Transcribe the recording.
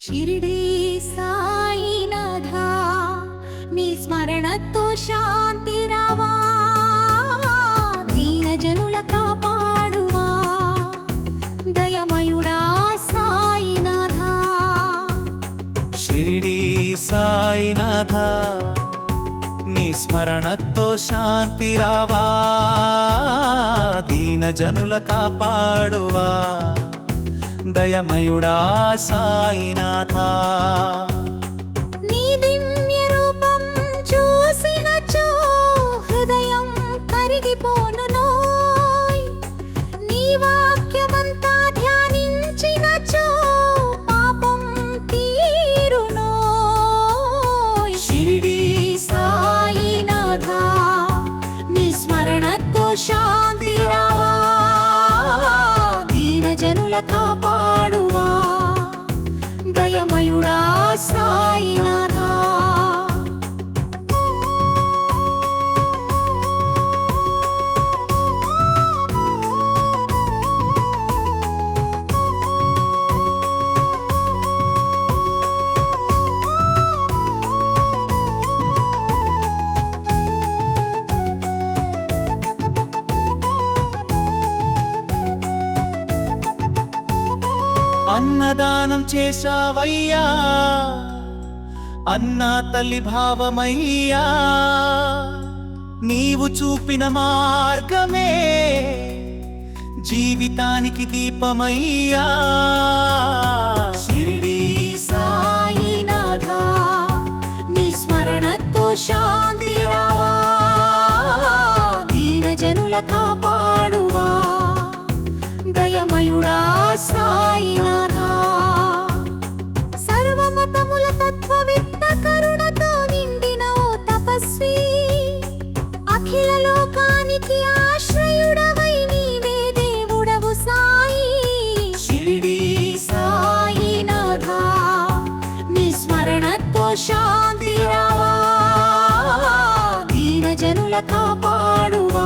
షిరిడి సాయినాథ నీ స్మరణతో శాంతి రావా దీన జనుల కాపాడువా దయమయుడా సాయినాథ. షిరిడి సాయినాథ నీ స్మరణతో శాంతి రావా దీన జనుల కాపాడువా. దయమయుడా సాయినాథ. నీ దివ్య రూపం చూసినచో హృదయం కరిగిపోనునోయ్ నీ వాక్యమంతా ధ్యానించినచో పాపం తీరునోయ్ షిరిడి సాయినాథ నీ స్మరణతో శాంతి రావా. కాపాడువా దయమయుడా సాయినాథ అన్నదానం చేశావయ్యా. అన్నా తల్లి భావమయ్యా. నీవు చూపిన మార్గమే జీవితానికి దీపమయ్యా. షిరిడి సాయినాథ నీ స్మరణతో శాంతి రావా. దీన జనుల కాపాడువా. దయమయుడా సాయినాథ. సర్వమతముల తత్వవిత్త కరుణతో నిండిన ఓ తపస్వి. అఖిల లోకానికి ఆశ్రయుడవై నీవే దేవుడవు సాయి. షిరిడి సాయినాథ నీ స్మరణతో శాంతి రావా. దీన జనుల కాపాడువా.